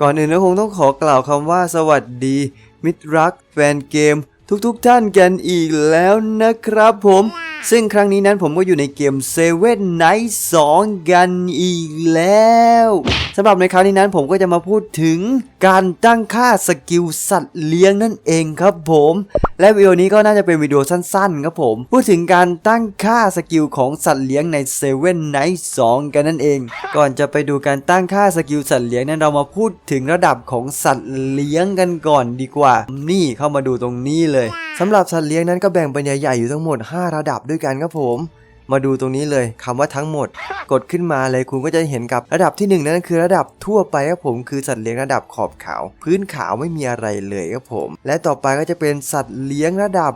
ก่อนอื่นก็คงต้องขอกล่าวคำว่าสวัสดี มิตรรัก แฟนเกม ทุกๆทท่านกันอีกแล้วนะครับผม ซึ่งครั้งนี้นั้นผมก็อยู่ในเกม Seven Night 2 กันอีกแล้วสำหรับในคราวนี้นั้นผมก็จะมาพูดถึง การตั้งค่าสกิลสัตว์เลี้ยงนั่นเองครับผม และวิดีโอนี้ก็น่าจะเป็นวิดีโอสั้นๆครับผม พูดถึงการตั้งค่าสกิลของสัตว์เลี้ยงใน Seven Night 2กันนั่นเอง ก่อนจะไปดูการตั้งค่าสกิลสัตว์เลี้ยงนั้นเรามาพูดถึงระดับของสัตว์เลี้ยงกันก่อนดีกว่า นี่เข้ามาดูตรงนี้เลยสำหรับสัตว์เลี้ยงนั้นก็แบ่งเป็นใหญ่ๆอยู่ทั้งหมด 5 ระดับด้วยกันครับผม มาดูตรงนี้เลยคำว่าทั้งหมด กดขึ้นมาเลยคุณก็จะเห็นกับระดับที่หนึ่งนั่นคือระดับทั่วไปครับผมคือสัตว์เลี้ยงระดับขอบขาว พื้นขาวไม่มีอะไรเลยครับผม และต่อไปก็จะเป็นสัตว์เลี้ยงระดับ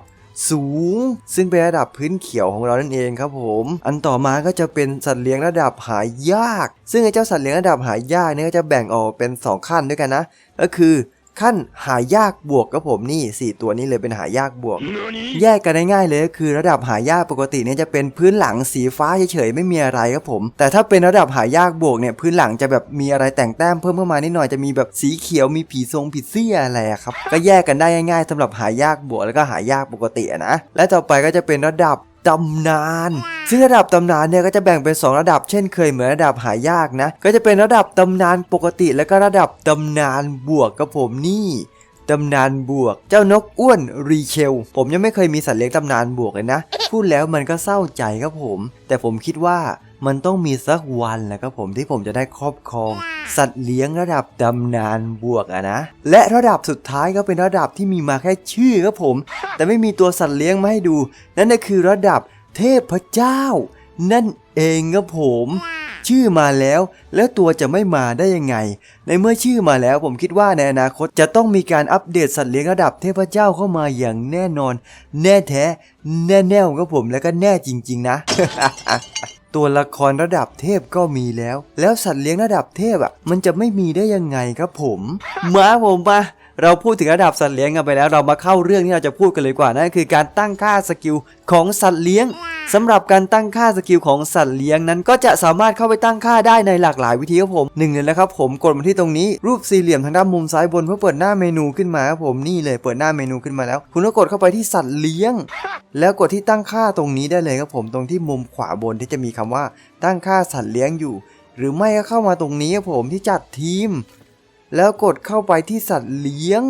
สูง ซึ่งเป็นระดับพื้นเขียวของเรานั่นเองครับผม อันต่อมาก็จะเป็นสัตว์เลี้ยงระดับหายาก ซึ่งไอ้เจ้าสัตว์เลี้ยงระดับหายากเนี่ยก็จะแบ่งออกเป็นสองขั้นด้วยกันนะ ก็คือ ขั้นหายากบวกครับผมนี่สี่ตัวนี้เลยเป็นหายากบวก แยกกันได้ง่ายเลยก็คือระดับหายากปกติเนี่ยจะเป็นพื้นหลังสีฟ้าเฉยๆไม่มีอะไรครับผม แต่ถ้าเป็นระดับหายากบวกเนี่ยพื้นหลังจะแบบมีอะไรแต่งแต้มเพิ่มเข้ามานิดหน่อยจะมีแบบสีเขียวมีผีทรงผีเสื้ออะไรอะครับก็แยกกันได้ง่ายๆสำหรับหายากบวกแล้วก็หายากปกติอะนะและต่อไปก็จะเป็นระดับ ตำนาน ซึ่งระดับตำนานเนี่ยก็จะแบ่งเป็น 2 ระดับเช่นเคยเหมือนระดับหายากนะ ก็จะเป็นระดับตำนานปกติ แล้วก็ระดับตำนานบวกกับผมนี่ตำนานบวก เจ้านกอ้วนรีเชล ผมยังไม่เคยมีสัตว์เลี้ยงตำนานบวกเลยนะ พูดแล้วมันก็เศร้าใจครับผม แต่ผมคิดว่า มันต้องมีสักวันแหละครับผมที่ผมจะได้ครอบครอง สัตว์เลี้ยงระดับตำนานบวกอะนะ และระดับสุดท้ายก็เป็นระดับที่มีมาแค่ชื่อครับผม แต่ไม่มีตัวสัตว์เลี้ยงมาให้ดู นั่นก็คือระดับเทพเจ้า นั่นเองครับผมชื่อมาแล้วแล้วตัวจะไม่มาได้ยังไง ในเมื่อชื่อมาแล้วผมคิดว่าในอนาคตจะต้องมีการอัปเดตสัตว์เลี้ยงระดับเทพเจ้าเข้ามาอย่างแน่นอน แน่แท้ แน่แน่ครับผมแล้วก็แน่จริง ๆ นะ ตัวละครระดับเทพก็มีแล้ว แล้วสัตว์เลี้ยงระดับเทพอะ มันจะไม่มีได้ยังไงครับผม มาผมมาเราพูดถึงระดับสัตว์เลี้ยงกันไปแล้ว เรามาเข้าเรื่องที่เราจะพูดกันเลยกว่านั่นคือการตั้งค่าสกิลของสัตว์เลี้ยงสำหรับการตั้งค่าสกิลของสัตว์เลี้ยงนั้น ก็จะสามารถเข้าไปตั้งค่าได้ในหลากหลายวิธีครับผมหนึ่งเลยนะครับผมกดมาที่ตรงนี้รูปสี่เหลี่ยมทางด้านมุมซ้ายบนเพื่อเปิดหน้าเมนูขึ้นมาครับผมนี่เลยเปิดหน้าเมนูขึ้นมาแล้ว คุณก็กดเข้าไปที่สัตว์เลี้ยง แล้วกดที่ตั้งค่าตรงนี้ได้เลยครับผมตรงที่มุมขวาบนที่จะมีคำว่าตั้งค่าสัตว์เลี้ยงอยู่ หรือไม่ก็เข้ามาตรงนี้ครับผมที่จัดทีม แล้วกดเข้าไปที่สัตว์เลี้ยง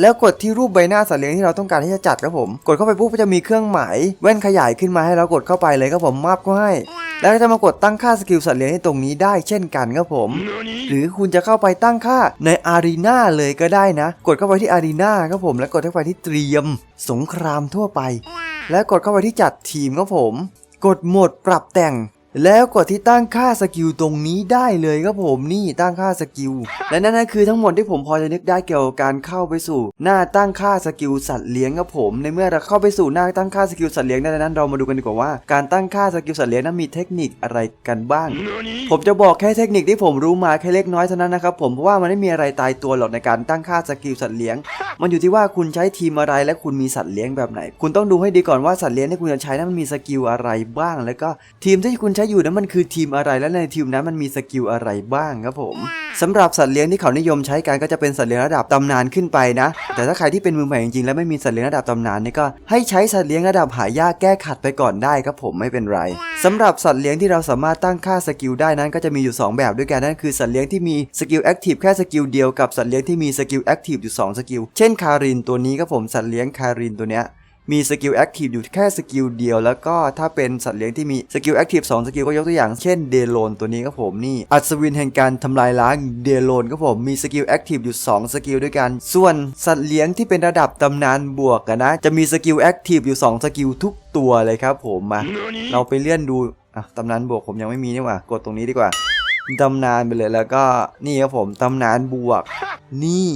แล้วกดที่รูปใบหน้าสัตว์เลี้ยงที่เราต้องการที่จะจัดครับผม กดเข้าไปปุ๊บก็จะมีเครื่องหมายแว่นขยายขึ้นมาให้เรากดเข้าไปเลยครับผมมับก็ให้แล้วก็จะมากดตั้งค่าสกิลสัตว์เลี้ยงที่ตรงนี้ได้เช่นกันครับผม หรือคุณจะเข้าไปตั้งค่าในอารีนาเลยก็ได้นะ กดเข้าไปที่อารีนาครับผม แล้วกดเข้าไปที่เตรียม สงครามทั่วไป แล้วกดเข้าไปที่จัดทีมครับผม กดโหมดปรับแต่ง แล้วกดที่ตั้งค่าสกิลตรงนี้ได้เลยครับผมนี่ตั้งค่าสกิล และนั่นก็คือทั้งหมดที่ผมพอจะนึกได้เกี่ยวกับการเข้าไปสู่ หน้าตั้งค่าสกิลสัตว์เลี้ยงครับผมในเมื่อเราเข้าไปสู่หน้าตั้งค่าสกิลสัตว์เลี้ยงได้แล้วนั้นเรามาดูกันดีกว่าว่าการตั้งค่าสกิลสัตว์เลี้ยงนั้นมีเทคนิคอะไรกันบ้าง ผมจะบอกแค่เทคนิคที่ผมรู้มาแค่เล็กน้อยเท่านั้นนะครับผมเพราะว่ามันไม่มีอะไรตายตัวหรอกในการตั้งค่าสกิลสัตว์เลี้ยง มันอยู่ที่ว่าคุณใช้ทีมอะไรและคุณมีสัตว์เลี้ยงแบบไหน คุณต้องดูให้ดีก่อนว่าสัตว์เลี้ยงที่คุณจะใช้นั้นมันมีสกิลอะไรบ้าง แล้วก็ทีมที่คุณใช้อยู่นั้นมันคือทีมอะไรและในทีมนั้นมันมีสกิลอะไรบ้างครับผมสำหรับสัตว์เลี้ยงที่เขานิยมใช้กันก็จะเป็นสัตว์เลี้ยงระดับตำนานขึ้นไปนะ แต่ถ้าใครที่เป็นมือใหม่จริงๆและไม่มีสัตว์เลี้ยงระดับตำนานนี่ก็ให้ใช้สัตว์เลี้ยงระดับหายากแก้ขัดไปก่อนได้ครับผมไม่เป็นไรสำหรับสัตว์เลี้ยงที่เราสามารถตั้งค่าสกิลได้นั้นก็จะมีอยู่สองแบบด้วยกันนั่นคือสัตว์เลี้ยงที่มีสกิลแอคทีฟแค่สกิลเดียวกับสัตว์เลี้ยงที่มีสกิลแอคทีฟอยู่สองสกิลเช่นคารินตัวนี้ครับผมสัตว์เลี้ยงคารินตัวเนี้ย มีสกิลแอคทีฟอยู่แค่สกิลเดียว แล้วก็ถ้าเป็นสัตว์เลี้ยงที่มีสกิลแอคทีฟ2สกิลก็ยกตัวอย่างเช่นเดโลนตัวนี้ครับผมนี่อัศวินแห่งการทำลายล้างเดโลนครับผมมีสกิลแอคทีฟอยู่ 2 สกิลด้วยกัน ส่วนสัตว์เลี้ยงที่เป็นระดับตำนานบวกกันนะ จะมีสกิลแอคทีฟอยู่ 2 สกิลทุกตัวเลยครับผมมาเราไปเลื่อนดูอะตำนานบวกผมยังไม่มีนี่หว่ากดตรงนี้ดีกว่าตำนานไปเลยแล้วก็นี่ครับผมตำนานบวก นี่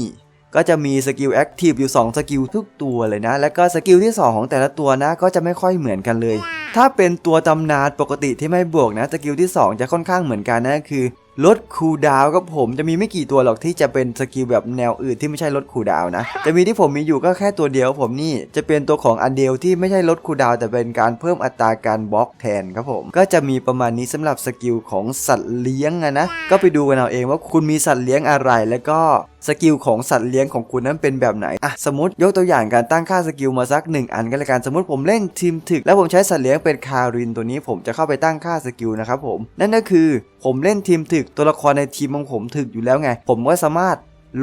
ก็จะมีสกิลแอคทีฟอยู่ 2 สกิลทุกตัวเลยนะ แล้วก็สกิลที่ 2 ของแต่ละตัวนะ ก็จะไม่ค่อยเหมือนกันเลย ถ้าเป็นตัวตำนานปกติที่ไม่บวกนะ สกิลที่ 2 จะค่อนข้างเหมือนกันนะคือลดคูดาวน์ครับผมจะมีไม่กี่ตัวหรอกที่จะเป็นสกิลแบบแนวอื่นที่ไม่ใช่ลดคูดาวนะ จะมีที่ผมมีอยู่ก็แค่ตัวเดียวผมนี่จะเป็นตัวของอันเดียวที่ไม่ใช่ลดคูดาวแต่เป็นการเพิ่มอัตราการบล็อกแทนครับผม ก็จะมีประมาณนี้สำหรับสกิลของสัตว์เลี้ยงนะก็ไปดูกันเอาเองว่าคุณมีสัตว์เลี้ยงอะไรแล้วก็ สกิลของสัตว์เลี้ยงของคุณนั้นเป็นแบบไหนอะสมมติยกตัวอย่างการตั้งค่าสกิลมาสัก 1 อันก็แล้วกันสมมติผมเล่นทีมถึก แล้วผมใช้สัตว์เลี้ยงเป็นคารินตัวนี้ผมจะเข้าไปตั้งค่าสกิลนะครับผมนั่นก็คือผมเล่นทีมถึกตัวละครในทีมของผมถึกอยู่แล้วไง ผมก็สามารถ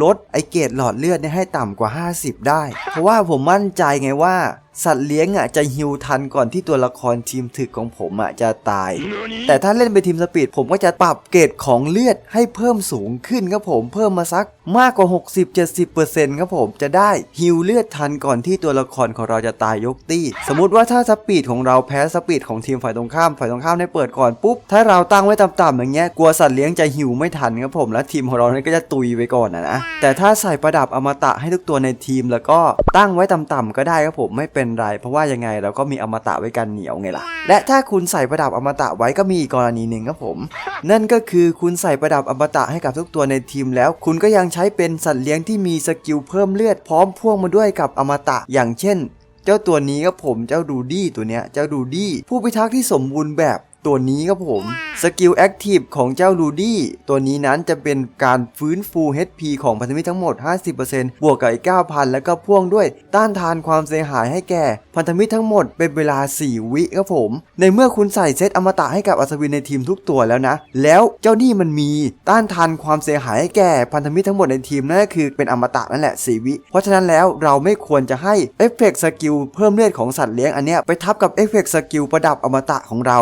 ลดไอเกรดหลอดเลือดให้ต่ำกว่า 50 ได้ เพราะว่าผมมั่นใจไงว่า สัตว์เลี้ยงอะจะฮิวทันก่อนที่ตัวละครทีมถึกของผมอะจะตาย แต่ถ้าเล่นเป็นทีมสปีดผมก็จะปรับเกรดของเลือดให้เพิ่มสูงขึ้นครับผมเพิ่มมาสักมากกว่า 60-70%ครับผมจะได้ฮิวเลือดทันก่อนที่ตัวละครของเราจะตายยกตี้ สมมุติว่าถ้าสปีดของเราแพ้สปีดของทีมฝ่ายตรงข้ามฝ่ายตรงข้ามได้เปิดก่อนปุ๊บถ้าเราตั้งไว้ต่ำๆอย่างเงี้ยกลัวสัตว์เลี้ยงจะฮิวไม่ทันครับผมแล้วทีมของเราเนี่ยก็จะตุยไปก่อนนะนะแต่ถ้าใส่ประดับอมตะให้ทุกตัวในทีมแล้วก็ตั้งไว้ต่ำๆก็ได้ครับผมไม่เป็นไร เพราะว่ายังไงเราก็มีอมตะไว้กันเหนียวไงล่ะ และถ้าคุณใส่ประดับอมตะไว้ก็มีอีกกรณีหนึ่งครับผม นั่นก็คือคุณใส่ประดับอมตะให้กับทุกตัวในทีมแล้ว คุณก็ยังใช้เป็นสัตว์เลี้ยงที่มีสกิลเพิ่มเลือดพร้อมพ่วงมาด้วยกับอมตะ อย่างเช่น เจ้าตัวนี้ครับผมเจ้าดูดี้ตัวเนี้ยเจ้าดูดี้ผู้พิทักษ์ที่สมบูรณ์แบบ ตัวนี้ครับผมสกิลแอคทีฟของเจ้าลูดี้ตัวนี้นั้นจะเป็นการฟื้นฟู HP ของพันธมิตรทั้งหมด 50%บวกกับอีก 9,000 แล้วก็พ่วงด้วยต้านทานความเสียหายให้แก่พันธมิตรทั้งหมดเป็นเวลา 4 วิครับผม ในเมื่อคุณใส่เซตอมตะให้กับอัศวินในทีมทุกตัวแล้วนะ แล้วเจ้านี่มันมีต้านทานความเสียหายให้แก่พันธมิตรทั้งหมดในทีมนั่นก็คือเป็นอมตะนั่นแหละ 4 วิ เพราะฉะนั้นแล้วเราไม่ควรจะให้เอฟเฟกต์สกิลเพิ่มเลือดของสัตว์เลี้ยงอันเนี้ยไปทับกับเอฟเฟกต์สกิลประดับอมตะของเรา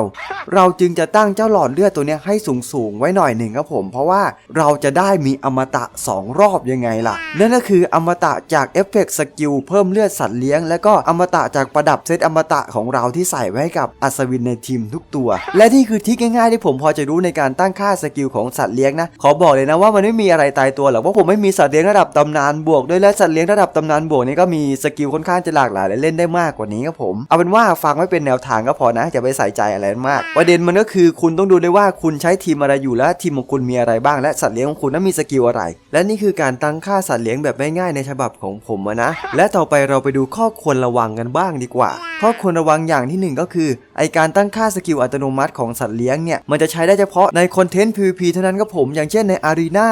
เราจึงจะตั้งเจ้าหลอดเลือดตัวเนี้ยให้สูงสูงๆไว้หน่อยหนึ่งครับผม เพราะว่าเราจะได้มีอมตะ 2 รอบยังไงล่ะ นั่นก็คืออมตะจากเอฟเฟกต์สกิลเพิ่มเลือดสัตว์เลี้ยง แล้วก็อมตะจากประดับเซตอมตะของเราที่ใส่ไว้ให้กับอัศวินในทีมทุกตัว และนี่คือทริคง่ายๆที่ผมพอจะรู้ในการตั้งค่าสกิลของสัตว์เลี้ยงนะ ขอบอกเลยนะว่ามันไม่มีอะไรตายตัวหรอกเพราะผมไม่มีสัตว์เลี้ยงระดับตำนานบวกด้วยและสัตว์เลี้ยงระดับตำนานบวกนี่ก็มีสกิลค่อนข้างจะหลากหลายและเล่นได้มากกว่านี้ครับผม เอาเป็นว่าฟังไว้เป็นแนวทางก็พอนะอย่าไปใส่ใจอะไรมากประเด็นมันก็คือคุณต้องดูด้วยว่าคุณใช้ทีมอะไรอยู่และทีมของคุณมีอะไรบ้างและสัตว์เลี้ยงของคุณนั้นมีสกิลอะไร และนี่คือการตั้งค่าสัตว์เลี้ยงแบบง่ายๆในฉบับของผมนะ และต่อไปเราไปดูข้อควรระวังกันบ้างดีกว่า ข้อควรระวังอย่างที่หนึ่งก็คือไอการตั้งค่าสกิลอัตโนมัติของสัตว์เลี้ยงเนี่ยมันจะใช้ได้เฉพาะในคอนเทนต์ PVP เท่านั้นครับผม อย่างเช่นในอารีนา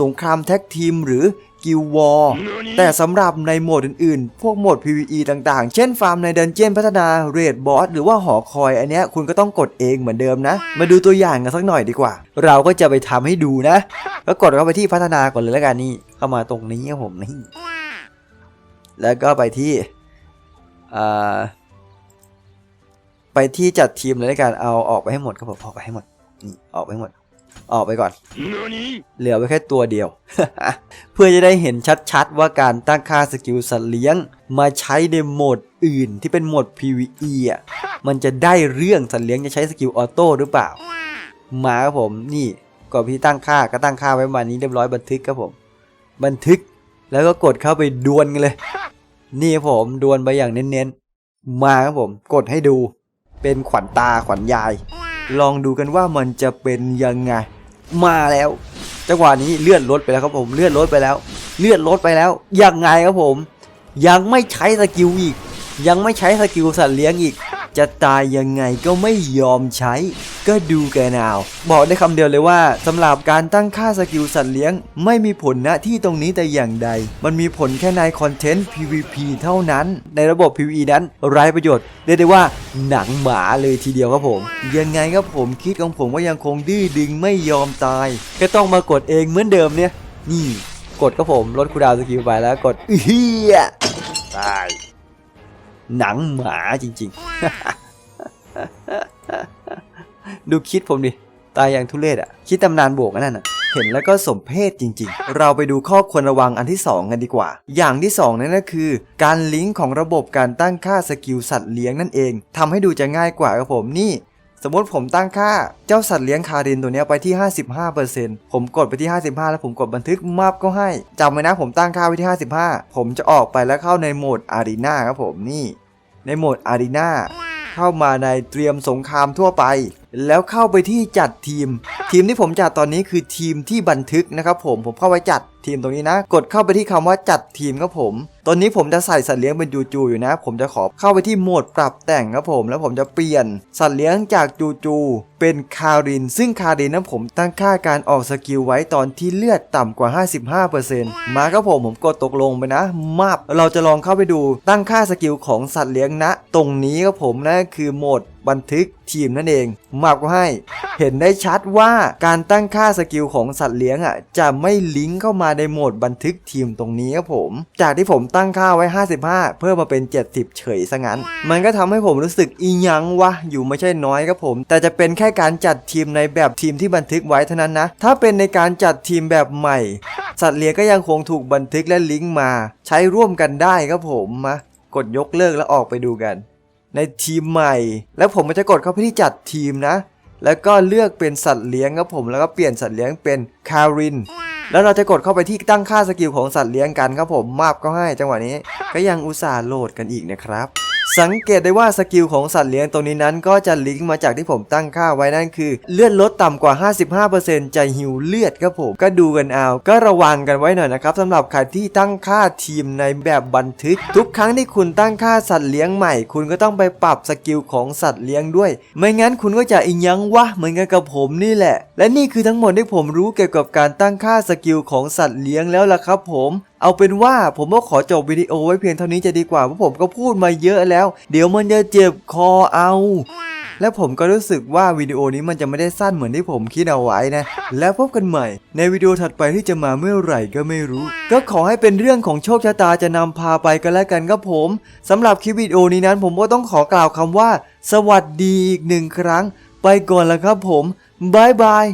สงครามแท็กทีมหรือ กิลวอร์แต่สำหรับในโหมดอื่นๆ พวกโหมด PVE ต่างๆ เช่นฟาร์มในดันเจียนพัฒนาเรดบอสหรือว่าหอคอยอันเนี้ยคุณก็ต้องกดเองเหมือนเดิมนะ มาดูตัวอย่างกันสักหน่อยดีกว่า เราก็จะไปทำให้ดูนะก็กดเข้าไปที่พัฒนาก่อนเลยแล้วกันนี่เข้ามาตรงนี้ครับผมนี่แล้วก็ไปที่ไปที่จัดทีมเลยแล้วกันเอาออกไปให้หมดครับผมออกไปให้หมดนี่ออกไปให้หมด ออกไปก่อน เหลือไว้แค่ตัวเดียว เพื่อจะได้เห็นชัดๆ ว่าการตั้งค่าสกิลสัตว์เลี้ยง มาใช้ในโหมดอื่นที่เป็นโหมด PVE อะ มันจะได้เรื่องสัตว์เลี้ยงจะใช้สกิลออโต้หรือเปล่า มาครับผมนี่ก่อนพี่ตั้งค่าก็ตั้งค่าไว้ประมาณนี้เรียบร้อยบันทึกครับผม บันทึกแล้วก็กดเข้าไปดวลกันเลย นี่ครับผมดวลไปอย่างเน้นๆ มาครับผมกดให้ดู เป็นขวัญตาขวัญยาย ลองดูกันว่ามันจะเป็นยังไง มาแล้วจังหวะนี้เลือดลดไปแล้วครับผมเลือดลดไปแล้ว เลือดลดไปแล้วยังไงครับผม ยังไม่ใช้สกิลอีก ยังไม่ใช้สกิลสัตว์เลี้ยงอีก จะตายยังไงก็ไม่ยอมใช้ ก็ดูแกนเอาบอกได้คำเดียวเลยว่าสำหรับการตั้งค่าสกิลสัตว์เลี้ยง ไม่มีผลณที่ตรงนี้แต่อย่างใด มันมีผลแค่ในคอนเทนต์ PVP เท่านั้น ในระบบ PVE นั้นไร้ประโยชน์เรียกได้ว่าหนังหมาเลยทีเดียวครับผม ยังไงครับผมคิดของผมว่ายังคงดื้อดึงไม่ยอมตาย ก็ต้องมากดเองเหมือนเดิมเนี่ยนี่ กดครับผมลดคูดาวสกิลไปแล้วกดเฮียตาย หนังหมาจริง ๆ ดูคิดผมดิ ตายอย่างทุเรศอะคิดตำนานบวกอันนั่นอะเห็นแล้วก็สมเพศจริง ๆ เราไปดูข้อควรระวังอันที่ 2 กันดีกว่า อย่างที่ 2 นั่นก็คือ การลิงก์ของระบบการตั้งค่าสกิลสัตว์เลี้ยงนั่นเองทำให้ดูจะง่ายกว่าครับผมนี่ สมมติผมตั้งค่าเจ้าสัตว์เลี้ยงคารินตัวนี้ไปที่ 55%ผมกดไปที่ 55 แล้วผมกดบันทึกมาบก็ให้จำไว้นะผมตั้งค่าไว้ที่ 55 ผมจะออกไปแล้วเข้าในโหมดอารีนาครับผมนี่ในโหมดอารีนาเข้ามาในเตรียมสงครามทั่วไป แล้วเข้าไปที่จัดทีม ทีมที่ผมจัดตอนนี้คือทีมที่บันทึกนะครับผมผมเข้าไปจัด ทีมตรงนี้นะ กดเข้าไปที่คำว่าจัดทีมครับผม ตอนนี้ผมจะใส่สัตว์เลี้ยงเป็นจูจูอยู่นะ ผมจะขอเข้าไปที่โหมดปรับแต่งครับผม แล้วผมจะเปลี่ยนสัตว์เลี้ยงจากจูจูเป็นคาริน ซึ่งคารินนั้นผมตั้งค่าการออกสกิลไว้ตอนที่เลือดต่ำกว่า 55%มาครับผมผมกดตกลงไปนะมาบเราจะลองเข้าไปดูตั้งค่าสกิลของสัตว์เลี้ยงณตรงนี้ครับผมนั่นคือโหมดบันทึกทีมนั่นเองมาบก็ให้ เห็นได้ชัดว่าการตั้งค่าสกิลของสัตว์เลี้ยงอะจะไม่ลิงก์เข้ามาในโหมดบันทึกทีมตรงนี้ครับผม จากที่ผมตั้งค่าไว้ 55 เพิ่มมาเป็น 70 เฉยซะงั้น มันก็ทำให้ผมรู้สึกอีหยังวะอยู่ไม่ใช่น้อยครับผม แต่จะเป็นแค่การจัดทีมในแบบทีมที่บันทึกไว้เท่านั้นนะ ถ้าเป็นในการจัดทีมแบบใหม่ สัตว์เลี้ยงก็ยังคงถูกบันทึกและลิงก์มา ใช้ร่วมกันได้ครับผมมากดยกเลิกแล้วออกไปดูกัน ในทีมใหม่ แล้วผมก็จะกดเข้าไปที่จัดทีมนะ แล้วก็เลือกเป็นสัตว์เลี้ยงครับผมแล้วก็เปลี่ยนสัตว์เลี้ยงเป็นคาริน แล้วเราจะกดเข้าไปที่ตั้งค่าสกิลของสัตว์เลี้ยงกันครับผมมาบก็ให้จังหวะนี้ ก็ยังอุตส่าห์โหลดกันอีกนะครับ สังเกตได้ว่าสกิลของสัตว์เลี้ยงตรงนี้นั้นก็จะลิงก์มาจากที่ผมตั้งค่าไว้นั่นคือ เลือดลดต่ำกว่า 55%จะหิวเลือดครับผม ก็ดูกันเอา ก็ระวังกันไว้หน่อยนะครับสำหรับใครที่ตั้งค่าทีมในแบบบันทึก ทุกครั้งที่คุณตั้งค่าสัตว์เลี้ยงใหม่ คุณก็ต้องไปปรับสกิลของสัตว์เลี้ยงด้วย ไม่งั้นคุณก็จะอิงยังวะเหมือนกันกับผมนี่แหละ และนี่คือทั้งหมดที่ผมรู้เกี่ยวกับการตั้งค่าสกิลของสัตว์เลี้ยงแล้วล่ะครับผม เอาเป็นว่าผมก็ขอจบวิดีโอไว้เพียงเท่านี้จะดีกว่าเพราะผมก็พูดมาเยอะแล้ว เดี๋ยวมันจะเจ็บคอเอา และผมก็รู้สึกว่าวิดีโอนี้มันจะไม่ได้สั้นเหมือนที่ผมคิดเอาไว้นะ แล้วพบกันใหม่ ในวิดีโอถัดไปที่จะมาเมื่อไหร่ก็ไม่รู้ ก็ขอให้เป็นเรื่องของโชคชะตาจะนำพาไปกันแล้วกันครับผมสำหรับคลิปวิดีโอนี้นั้น ผมก็ต้องขอกล่าวคำว่า สวัสดีอีกหนึ่งครั้ง ไปก่อนแล้วครับผมบายบาย